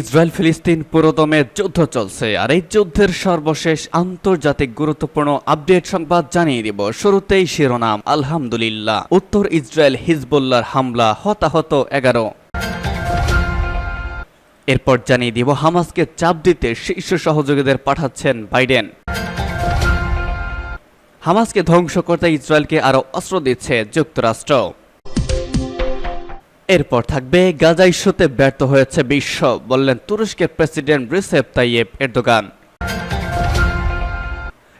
Israel ফিলিস্তিন পুরোদমে যুদ্ধ চলছে, আর এই যুদ্ধের সর্বশেষ আন্তর্জাতিক গুরুত্বপূর্ণ আপডেট সংবাদ জানিয়ে দিব। শুরুতেই শিরোনাম, আলহামদুলিল্লাহ। উত্তর ইসরায়েল হিজবুল্লাহর হামলা, হতাহত এগারো। এরপর জানিয়ে দিব, হামাসকে চাপ দিতে শীর্ষ সহযোগীদের পাঠাচ্ছেন বাইডেন। হামাসকে ধ্বংস করতে ইসরায়েলকে আরও অস্ত্র দিচ্ছে যুক্তরাষ্ট্র। এরপর থাকবে, গাজা ইস্যুতে ব্যর্থ হয়েছে বিশ্ব, বললেন তুরস্কের প্রেসিডেন্ট রিসেপ তাইয়েব এরদোগান।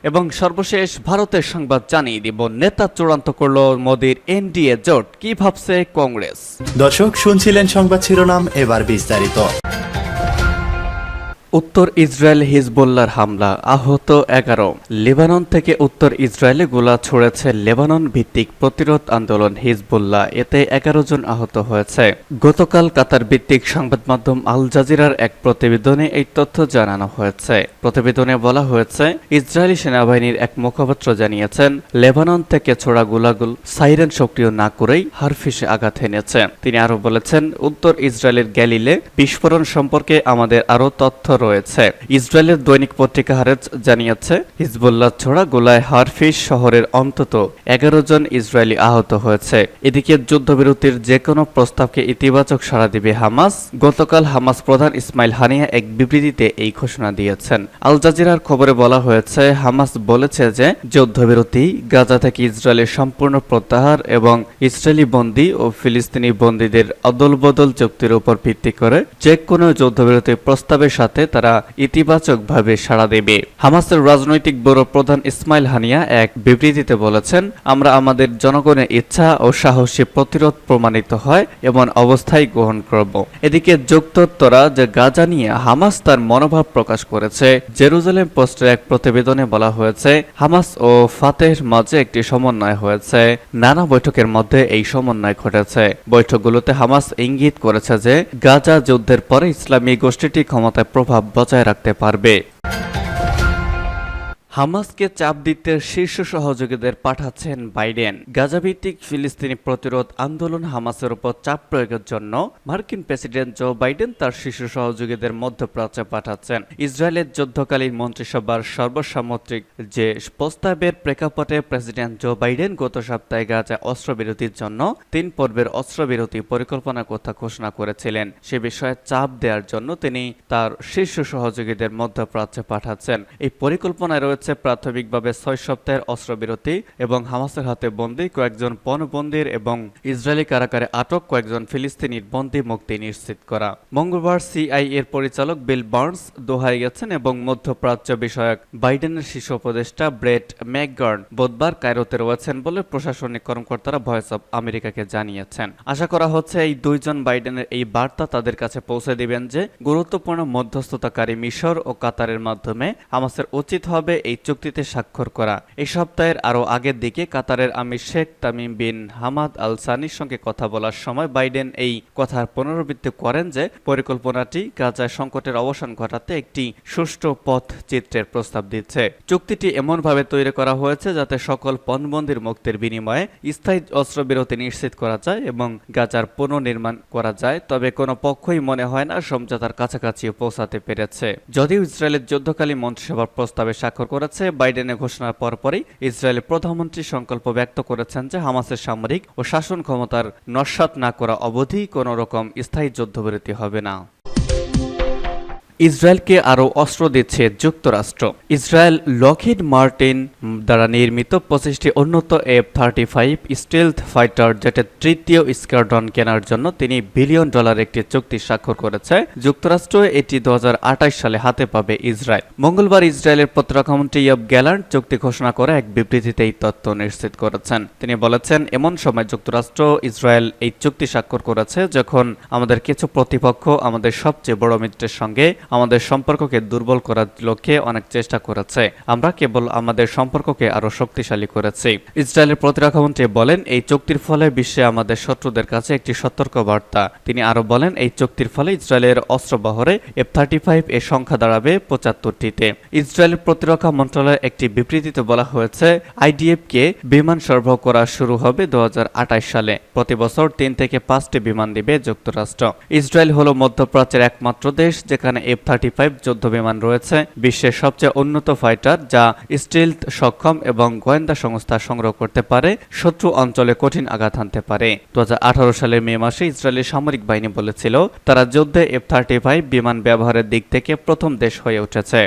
এবং সর্বশেষ, ভারতের সংবাদ জানিয়ে দিব, নেতা চূড়ান্ত করল মোদির এনডিএ জোট, কি ভাবছে কংগ্রেস? দর্শক, শুনছিলেন সংবাদ শিরোনাম, এবার বিস্তারিত। উত্তর ইসরায়েল হিজবুল্লার হামলা, আহত এগারো। লেবানন থেকে উত্তর ইসরায়েলে গোলা ছড়েছে লেবানন ভিত্তিক প্রতিরোধ আন্দোলন হিজবুল্লাহ, এতে এগারো জন আহত হয়েছে। গতকাল কাতার ভিত্তিক সংবাদ মাধ্যম আল জাজিরার এক প্রতিবেদনে এই তথ্য জানানো হয়েছে। প্রতিবেদনে বলা হয়েছে, ইসরায়েলি সেনাবাহিনীর এক মুখপাত্র জানিয়েছেন, লেবানন থেকে ছোড়া গোলাগুল সাইরেন সক্রিয় না করেই হারফিসে আঘাত এনেছে। তিনি আরও বলেছেন, উত্তর ইসরায়েলের গ্যালিলে বিস্ফোরণ সম্পর্কে আমাদের আরও তথ্য রয়েছে। ইসরায়েলের দৈনিক পত্রিকা হারেজ জানিয়েছে, হিজবুল্লাহ ছোড়া গোলায় হারফিস শহরের অন্তত এগারো জন ইসরায়েলি আহত হয়েছে। এদিকে যুদ্ধবিরতির যে কোনো প্রস্তাবকে ইতিবাচক সাড়া দিবে হামাস। গতকাল হামাস প্রধান ইসমাইল হানিয়া এক বিবৃতিতে এই ঘোষণা দিয়েছেন। আল জাজিরার খবরে বলা হয়েছে, হামাস বলেছে যে, যুদ্ধবিরতি গাজা থেকে ইসরায়েলের সম্পূর্ণ প্রত্যাহার এবং ইসরায়েলি বন্দী ও ফিলিস্তিনি বন্দীদের অদলবদল চুক্তির উপর ভিত্তি করে যে কোনো যুদ্ধবিরতি প্রস্তাবের সাথে তারা ইতিবাচকভাবে সাড়া দেবে। হামাসের রাজনৈতিক ব্যুরো প্রধান ইসমাইল হানিয়া এক বিবৃতিতে বলেছেন, আমরা আমাদের জনগণের ইচ্ছা ও সাহসী প্রতিরোধ প্রমাণিত হয় এমন অবস্থায় গ্রহণ করব। এদিকে যুক্তোত্তরা যে গাজা নিয়ে হামাস তার মনোভাব প্রকাশ করেছে, জেরুজালেম পোস্টের এক প্রতিবেদনে বলা হয়েছে, হামাস ও ফাতের মাঝে একটি সমন্বয় হয়েছে। নানা বৈঠকের মধ্যে এই সমন্বয় ঘটেছে। বৈঠকগুলোতে হামাস ইঙ্গিত করেছে যে, গাজা যুদ্ধের পরে ইসলামী গোষ্ঠীটি ক্ষমতায় প্রভাব বজায় রাখতে পারবে। হামাসকে চাপ দিতে শীর্ষ সহযোগীদের পাঠাচ্ছেন বাইডেন। গাজাভিত্তিক ফিলিস্তিনি প্রতিরোধ আন্দোলন হামাসের উপর চাপ প্রয়োগের জন্য মার্কিন প্রেসিডেন্ট জো বাইডেন তার শীর্ষ সহযোগীদের মধ্যপ্রাচ্যে পাঠাচ্ছেন। ইসরায়েলের যুদ্ধকালীন মন্ত্রিসভার সর্বসামত্রিক যে প্রস্তাবের প্রেক্ষাপটে প্রেসিডেন্ট জো বাইডেন গত সপ্তাহে গাজা অস্ত্রবিরতির জন্য তিন পর্বের অস্ত্রবিরতি পরিকল্পনার কথা ঘোষণা করেছিলেন। সে বিষয়ে চাপ দেওয়ার জন্য তিনি তার শীর্ষ সহযোগীদের মধ্যপ্রাচ্যে পাঠাচ্ছেন। এই পরিকল্পনায় রয়েছে রয়েছে প্রাথমিকভাবে ছয় সপ্তাহের অস্ত্রবিরতি এবং হামাসের হাতে বন্দী কয়েকজন পণবন্দির এবং ইসরায়েলি কারাগারে আটক কয়েকজন ফিলিস্তিনির বন্দি মুক্তি নিশ্চিত করা। মঙ্গলবার সিআই এর পরিচালক বিল বার্নস দোহায় গেছেন এবং মধ্যপ্রাচ্য বিষয়ক বাইডেনের শীর্ষ উপদেষ্টা ব্রেট ম্যাকগার্ন বুধবার কায়রোতে রয়েছেন বলে প্রশাসনিক কর্মকর্তারা ভয়েস অব আমেরিকাকে জানিয়েছেন। আশা করা হচ্ছে এই দুইজন বাইডেনের এই বার্তা তাদের কাছে পৌঁছে দিবেন যে, গুরুত্বপূর্ণ মধ্যস্থতাকারী মিশর ও কাতারের মাধ্যমে হামাসের উচিত হবে এই চুক্তিতে স্বাক্ষর করা। এই সপ্তাহের আরও আগের দিকে কাতারের আমির Sheikh Tamim bin Hamad Al সানির সঙ্গে কথা বলার সময় বাইডেন এই কথার পুনরাবৃত্তি করেন যে, পরিকল্পনাটি গাজায় সংকটের অবসান ঘটাতে একটি সুষ্ঠু পথ চিত্রের প্রস্তাব দিচ্ছে। চুক্তিটি এমনভাবে তৈরি করা হয়েছে যাতে সকল পণবন্দির মুক্তির বিনিময়ে স্থায়ী অস্ত্রবিরতি নিশ্চিত করা যায় এবং গাজার পুনর্নির্মাণ করা যায়, তবে কোনো পক্ষই মনে হয় না সমঝোতার কাছাকাছি পৌঁছাতে পেরেছে। যদিও ইসরায়েলের যুদ্ধকালীন মন্ত্রিসভার প্রস্তাবে স্বাক্ষর করেছে বাইডেনের ঘোষণার পরপরই ইসরায়েলের প্রধানমন্ত্রী সংকল্প ব্যক্ত করেছেন যে হামাসের সামরিক ও শাসন ক্ষমতার নস্বাত না করা অবধি কোনো রকম স্থায়ী যুদ্ধবিরতি হবে না। ইসরায়েলকে আরও অস্ত্র দিচ্ছে যুক্তরাষ্ট্র। ইসরায়েল লকহিড মার্টিন দ্বারা নির্মিত পঁচিশটি উন্নত F thirty five stealth fighter জেটের তৃতীয় স্কোয়াড্রন কেনার জন্য তিনি বিলিয়ন ডলার একটি চুক্তি স্বাক্ষর করেছে। যুক্তরাষ্ট্র এটি দু সালে হাতে পাবে ইসরায়েল। মঙ্গলবার ইসরায়েলের প্রতিরক্ষামন্ত্রী ইয়ব গ্যালান্ট চুক্তি ঘোষণা করে এক বিবৃতিতে এই তথ্য নিশ্চিত করেছেন। তিনি বলেছেন, এমন সময় যুক্তরাষ্ট্র ইসরায়েল এই চুক্তি স্বাক্ষর করেছে যখন আমাদের কিছু প্রতিপক্ষ আমাদের সবচেয়ে বড় মিত্রের সঙ্গে আমাদের সম্পর্ককে দুর্বল করার লক্ষ্যে অনেক চেষ্টা করেছে। আমরা কেবল আমাদের সম্পর্ককে আরও শক্তিশালী করেছি। ইসরায়েলের প্রতিরক্ষামন্ত্রী বলেন, এই চুক্তির ফলে বিশ্বে আমাদের শত্রুদের কাছে একটি সতর্ক বার্তা তিনি আরও বলেন, এই চুক্তির ফলে ইসরায়েলের অস্ত্রবহরে এফ থার্টি ফাইভ এর সংখ্যা দাঁড়াবে পঁচাত্তরটিতে। ইসরায়েলের প্রতিরক্ষা মন্ত্রণালয়ের একটি বিবৃতিতে বলা হয়েছে আইডিএফ কে বিমান সরবরাহ করা শুরু হবে দু সালে। প্রতি বছর তিন থেকে পাঁচটি বিমান দিবে যুক্তরাষ্ট্র। ইসরায়েল হলো মধ্যপ্রাচ্যের একমাত্র দেশ, যেখানে এফ থার্টি ফাইভ যুদ্ধ বিমান রয়েছে, বিশ্বের সবচেয়ে উন্নত ফাইটার যা স্টিলথ সক্ষম এবং গোয়েন্দা সংস্থা সংগ্রহ করতে পারে, শত্রু অঞ্চলে কঠিন আঘাত হানতে পারে। দু হাজার আঠারো সালের মে মাসে ইসরায়েলের সামরিক বাহিনী বলেছিল, তারা যুদ্ধে এফ থার্টি ফাইভ বিমান ব্যবহারের দিক থেকে প্রথম দেশ হয়ে উঠেছে।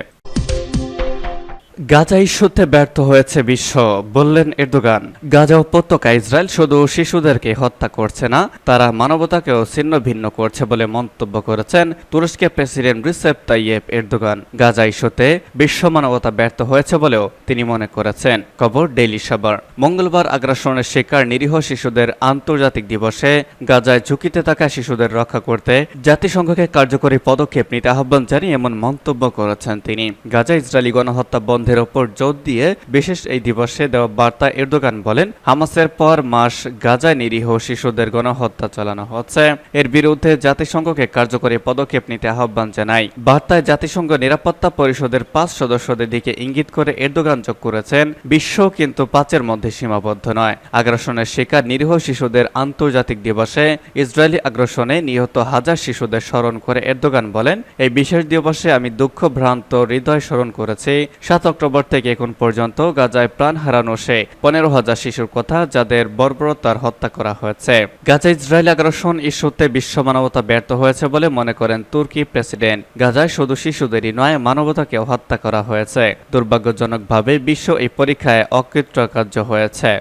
গাজা ইস্যুতে ব্যর্থ হয়েছে বিশ্ব। বললেন এরদোগান, গাজা উপত্যকা ইসরায়েল শুধু শিশুদেরকে হত্যা করছে না, তারা মানবতাকেও ছিন্ন ভিন্ন করছে বলে মন্তব্য করেছেন তুরস্কের president Recep Tayyip Erdogan. Gaza ইস্যুতে বিশ্ব মানবতা ব্যর্থ হয়েছে বলেও তিনি মনে করেছেন। খবর ডেইলি সাবার মঙ্গলবার আগ্রাসনের শিকার নিরীহ শিশুদের আন্তর্জাতিক দিবসে গাজায় ঝুঁকিতে থাকা শিশুদের রক্ষা করতে জাতিসংঘকে কার্যকরী পদক্ষেপ নিতে আহ্বান জানিয়ে এমন মন্তব্য করেছেন তিনি। গাজা ইসরায়েলি গণহত্যা বন্ধের ওপর জোর দিয়ে বিশেষ এই দিবসে দেওয়া বার্তা এরদোগান বলেন, হামাসের পর মাস গাজায় নিরীহ শিশুদের গণহত্যা চালানো হচ্ছে। এর বিরুদ্ধে জাতিসংঘকে কার্যকরী পদক্ষেপ নিতে আহ্বান জানায় বার্তায় জাতিসংঘ নিরাপত্তা পরিষদের পাঁচ সদস্যদের দিকে ইঙ্গিত করে এরদোগান যোগ করেছেন। বিশ্ব কিন্তু পাঁচের মধ্যে সীমাবদ্ধ নয়। আগ্রাসনের শিকার নিরীহ শিশুদের আন্তর্জাতিক দিবসে ইসরায়েলি আগ্রাসনে নিহত হাজার শিশুদের স্মরণ করে এরদোগান বলেন, এই বিশেষ দিবসে আমি দুঃখ, ভ্রান্ত, হৃদয় স্মরণ করেছি। সাত অক্টোবর থেকে এখন পর্যন্ত গাজায় প্রাণ হারানো সে পনেরো হাজার শিশুর কথা যাদের বর্বরতার হত্যা করা হয়েছে। গাজা ইসরায়েল আগ্রাসন ইস্যুতে বিশ্ব মানবতা ব্যর্থ হয়েছে বলে মনে করেন তুর্কি প্রেসিডেন্ট। গাজায় শুধু শিশুদেরই নয়, মানবতাকেও হত্যা করা হয়েছে। দুর্ভাগ্যজনকভাবে বিশ্ব এই পরীক্ষায় অকৃতকার্য হয়েছে।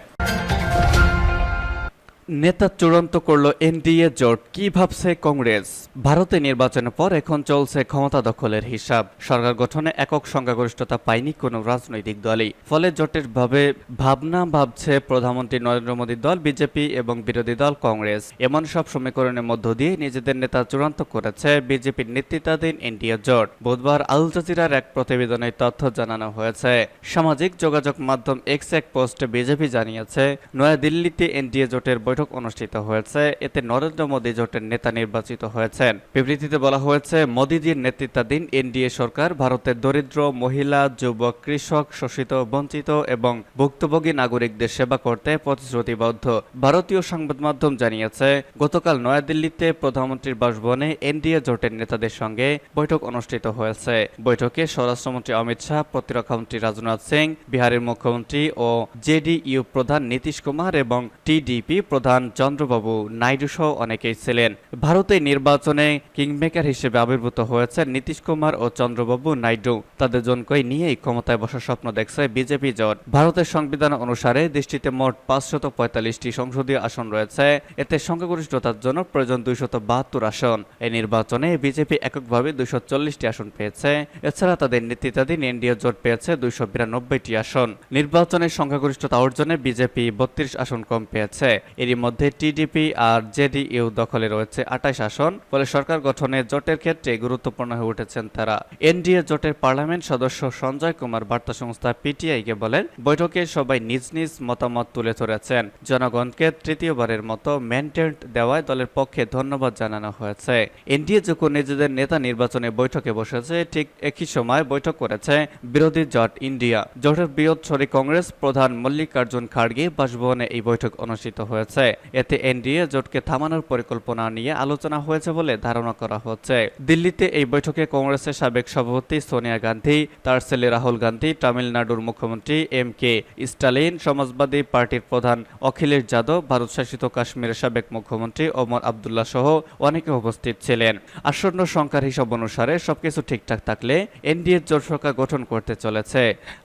নেতা চূড়ান্ত করল এনডিএ জোট। কি ভাবছে কংগ্রেস? ভারতে নির্বাচনের পর এখন চলছে ক্ষমতা দখলের হিসাব। সরকার গঠনে একক সংখ্যাগরিষ্ঠতা পায়নি কোনো রাজনৈতিক দলই। ফলে জোটের ভাবে ভাবনা ভাবছে প্রধানমন্ত্রী নরেন্দ্র মোদীর দল, বিজেপি এবং বিরোধী দল কংগ্রেস। এমন সব সমীকরণের মধ্য দিয়ে নিজেদের নেতা চূড়ান্ত করেছে বিজেপির নেতৃত্বাধীন এনডিএ জোট। বুধবার আল জাজিরার এক প্রতিবেদনে তথ্য জানানো হয়েছে। সামাজিক যোগাযোগ মাধ্যম এক্স এক পোস্টে বিজেপি জানিয়েছে, নয়াদিল্লিতে এনডিএ জোটের বৈঠক অনুষ্ঠিত হয়েছে। এতে নরেন্দ্র মোদী জোটের নেতা নির্বাচিত হয়েছেন। বিবৃতিতে বলা হয়েছে, মোদীজির নেতৃত্বাধীন এনডিএ সরকার ভারতের দরিদ্র, মহিলা, যুবক, কৃষক, শোষিত, বঞ্চিত এবং ভুক্তভোগী নাগরিকদের সেবা করতে প্রতিশ্রুতিবদ্ধ। ভারতীয় সংবাদ মাধ্যম জানিয়েছে, গতকাল নয়াদিল্লিতে প্রধানমন্ত্রীর বাসভবনে এনডিএ জোটের নেতাদের সঙ্গে বৈঠক অনুষ্ঠিত হয়েছে। বৈঠকে স্বরাষ্ট্রমন্ত্রী অমিত শাহ প্রতিরক্ষামন্ত্রী রাজনাথ সিং, বিহারের মুখ্যমন্ত্রী ও জেডিইউ প্রধান নীতিশ কুমার এবং টিডিপি প্রধান চন্দ্রবাবু নাইডু সহ অনেকেই ছিলেন। ভারতে নির্বাচনে কিংমেকার হিসেবে আবির্ভূত হয়েছে নীতিশ কুমার ও চন্দ্রবাবু নাইডু। তাদের জনকই নিয়েই ক্ষমতায় বসার স্বপ্ন দেখছে বিজেপি জোট। ভারতের সংবিধান অনুসারে দেশটিতে মোট পাঁচশত পঁয়তাল্লিশটি সংসদীয় আসন রয়েছে। এতে সংখ্যাগরিষ্ঠতার জন্য প্রয়োজন দুইশত বাহাত্তর আসন। এই নির্বাচনে বিজেপি এককভাবে দুইশো চল্লিশটি আসন পেয়েছে। এছাড়া তাদের নেতৃত্বাধীন এনডিএ জোট পেয়েছে দুইশো বিরানব্বইটি আসন। নির্বাচনের সংখ্যাগরিষ্ঠতা অর্জনে বিজেপি বত্রিশ আসন কম পেয়েছে। এরই মধ্যে টিডিপি আর জেডিইউ দখলে রয়েছে আঠাশ আসন, ফলে সরকার গঠনে জোটের ক্ষেত্রে গুরুত্বপূর্ণ হয়ে উঠেছেন তারা। এনডিএ জোটের পার্লামেন্ট সদস্য সঞ্জয় কুমার বার্তা সংস্থা পিটিআইকে বলেন, বৈঠকে সবাই নিজ নিজ মতামত তুলে ধরেছেন। জনগণকে তৃতীয়বারের মতো ম্যান্ডেট দেওয়ায় দলের পক্ষে ধন্যবাদ জানানো হয়েছে। এনডিএ যখন নিজেদের নেতা নির্বাচনে বৈঠকে বসেছে, ঠিক একই সময় বৈঠক করেছে বিরোধী জোট ইন্ডিয়া। জোটের বৃহৎ কংগ্রেস প্রধান মল্লিকার্জুন খাড়গে বাসভবনে এই বৈঠক অনুষ্ঠিত হয়েছে। এতে এনডিএ জোটকে থামানোর পরিকল্পনা নিয়ে আলোচনা হয়েছে বলে ধারণা করা হচ্ছে। দিল্লিতে এই বৈঠকে কংগ্রেসের সাবেক সভাপতি সোনিয়া গান্ধী, তার ছেলে রাহুল গান্ধী, তামিলনাড়ুর মুখ্যমন্ত্রী এম কে স্টালিন, সমাজবাদী পার্টির প্রধান অখিলেশ যাদব, ভারত শাসিত কাশ্মীরের সাবেক মুখ্যমন্ত্রী ওমর আবদুল্লাহ সহ অনেকে উপস্থিত ছিলেন। আসন্ন সংখ্যার হিসাব অনুসারে সবকিছু ঠিকঠাক থাকলে এনডিএ জোট সরকার গঠন করতে চলেছে।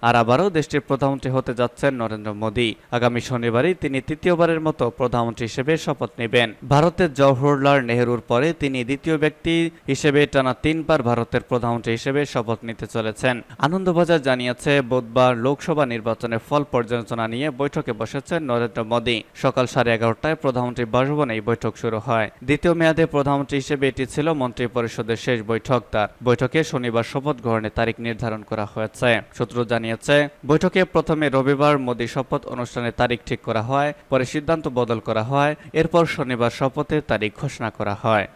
আর আবারও দেশটির প্রধানমন্ত্রী হতে যাচ্ছেন নরেন্দ্র মোদী। আগামী শনিবারই তিনি তৃতীয়বারের মতো প্রধানমন্ত্রী হিসেবে শপথ নেবেন। ভারতের জওহরলাল নেহরুর পরে তিনি দ্বিতীয় ব্যক্তি হিসেবে টানা তিনবার ভারতের প্রধানমন্ত্রী হিসেবে শপথ নিতে চলেছেন। আনন্দবাজার জানিয়েছে, বুধবার লোকসভা নির্বাচনের ফল পর্যালোচনা নিয়ে বৈঠকে বসেছেন নরেন্দ্র মোদী। সকাল সাড়ে এগারোটায় প্রধানমন্ত্রী বাসভবনে এই বৈঠক শুরু হয়। দ্বিতীয় মেয়াদে প্রধানমন্ত্রী হিসেবে এটি ছিল মন্ত্রী পরিষদের শেষ বৈঠক। তার বৈঠকে শনিবার শপথ গ্রহণের তারিখ নির্ধারণ করা হয়েছে। সূত্র জানিয়েছে, বৈঠকে প্রথমে রবিবার মোদী শপথ অনুষ্ঠানের তারিখ ঠিক করা হয়। পরে সিদ্ধান্ত বদল করা হয়। এরপর শনিবার শপথের তারিখ ঘোষণা করা হয়।